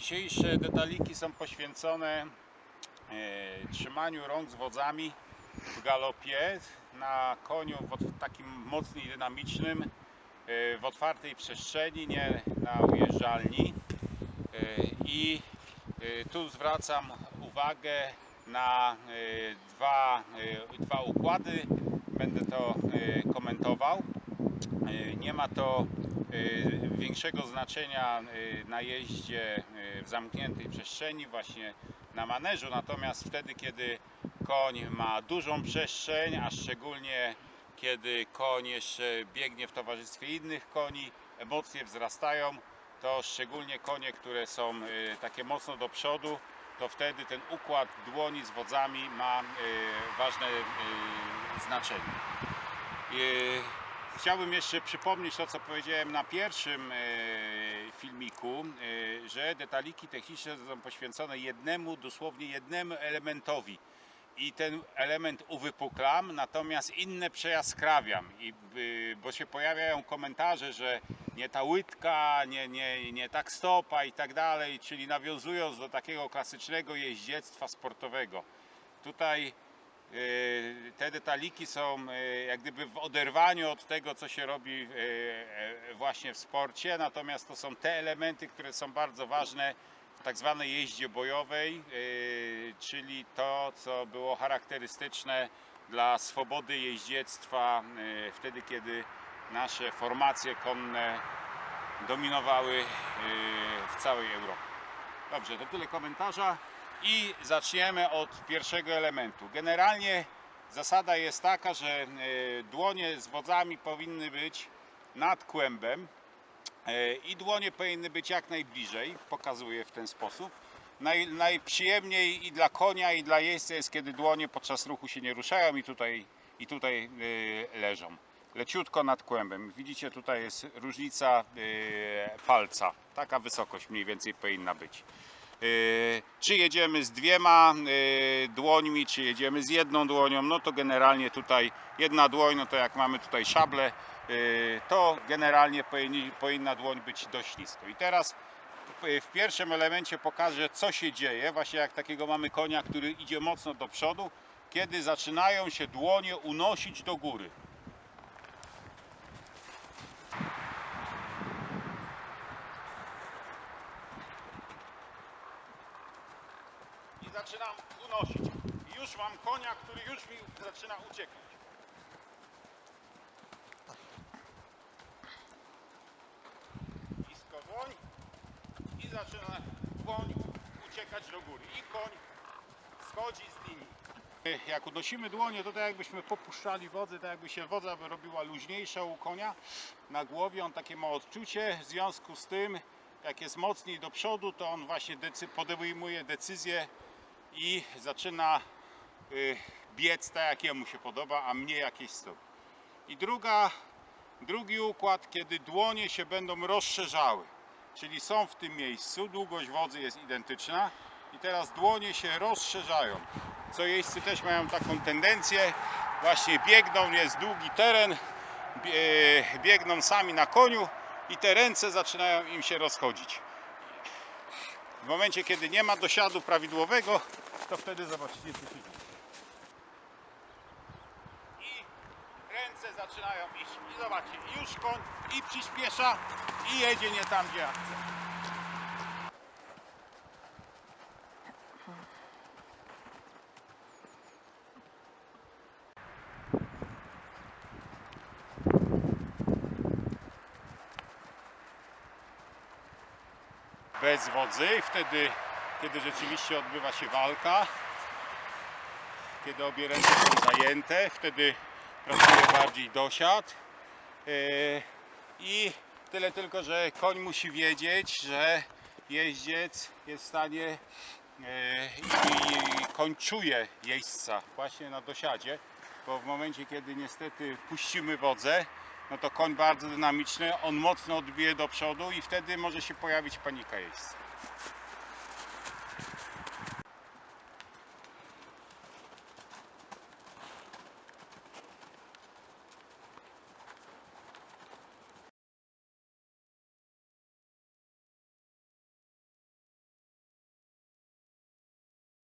Dzisiejsze detaliki są poświęcone e, trzymaniu rąk z wodzami w galopie na koniu w takim mocno dynamicznym, e, w otwartej przestrzeni, nie na ujeżdżalni. E, I tu zwracam uwagę na dwa, dwa układy. Będę to komentował. Nie ma to większego znaczenia e, na jeździe e, w zamkniętej przestrzeni, właśnie na maneżu, natomiast wtedy, kiedy koń ma dużą przestrzeń, a szczególnie kiedy koń jeszcze biegnie w towarzystwie innych koni, emocje wzrastają, to szczególnie konie, które są e, takie mocno do przodu, to wtedy ten układ dłoni z wodzami ma ważne znaczenie. E, Chciałbym jeszcze przypomnieć to, co powiedziałem na pierwszym e, filmiku, e, że detaliki techniczne są poświęcone jednemu, dosłownie jednemu elementowi. I ten element uwypuklam, natomiast inne przejaskrawiam. I, y, bo się pojawiają komentarze, że nie ta łydka, nie, nie, nie tak stopa i tak dalej, czyli nawiązując do takiego klasycznego jeździectwa sportowego. Tutaj E, te detaliki są e, jak gdyby w oderwaniu od tego, co się robi e, e, właśnie w sporcie, natomiast to są te elementy, które są bardzo ważne w tak zwanej jeździe bojowej, e, czyli to, co było charakterystyczne dla swobody jeździectwa e, wtedy, kiedy nasze formacje konne dominowały e, w całej Europie. Dobrze, to tyle komentarza. I zaczniemy od pierwszego elementu. Generalnie zasada jest taka, że e, dłonie z wodzami powinny być nad kłębem e, i dłonie powinny być jak najbliżej. Pokazuję w ten sposób. Naj, najprzyjemniej i dla konia, i dla jeźdźca jest, kiedy dłonie podczas ruchu się nie ruszają i tutaj, i tutaj e, leżą. Leciutko nad kłębem. Widzicie, tutaj jest różnica palca. Taka wysokość mniej więcej powinna być. Yy, Czy jedziemy z dwiema yy, dłońmi, czy jedziemy z jedną dłonią, no to generalnie tutaj jedna dłoń, no to jak mamy tutaj szable, yy, to generalnie powinna dłoń być dość nisko. I teraz w pierwszym elemencie pokażę, co się dzieje, właśnie jak takiego mamy konia, który idzie mocno do przodu, kiedy zaczynają się dłonie unosić do góry. Zaczynam unosić. I już mam konia, który już mi zaczyna uciekać. Nisko dłoń i zaczyna dłoń uciekać do góry. I koń schodzi z linii. Jak unosimy dłonie, to tak jakbyśmy popuszczali wodę, tak jakby się wodza robiła luźniejsza u konia na głowie. On takie ma odczucie, w związku z tym, jak jest mocniej do przodu, to on właśnie decy- podejmuje decyzję i zaczyna y, biec tak jak jemu się podoba, a mnie jakieś stop. I druga, drugi układ, kiedy dłonie się będą rozszerzały, czyli są w tym miejscu, długość wodzy jest identyczna i teraz dłonie się rozszerzają. Co jeźdźcy też mają taką tendencję, właśnie biegną, jest długi teren, bie- biegną sami na koniu i te ręce zaczynają im się rozchodzić. Momencie, kiedy nie ma dosiadu prawidłowego, to wtedy zobaczycie, się dzieje. I ręce zaczynają iść. I zobaczcie, już koń i przyspiesza i jedzie nie tam, gdzie ja chcę. Bez wodzy, wtedy, kiedy rzeczywiście odbywa się walka, kiedy obie ręce są zajęte, wtedy pracuje bardziej dosiad. Yy, I tyle tylko, że koń musi wiedzieć, że jeździec jest w stanie yy, i koń czuje jeźdźca właśnie na dosiadzie, bo w momencie, kiedy niestety puścimy wodzę, no to koń bardzo dynamiczny, on mocno odbije do przodu i wtedy może się pojawić panika jeźdźca.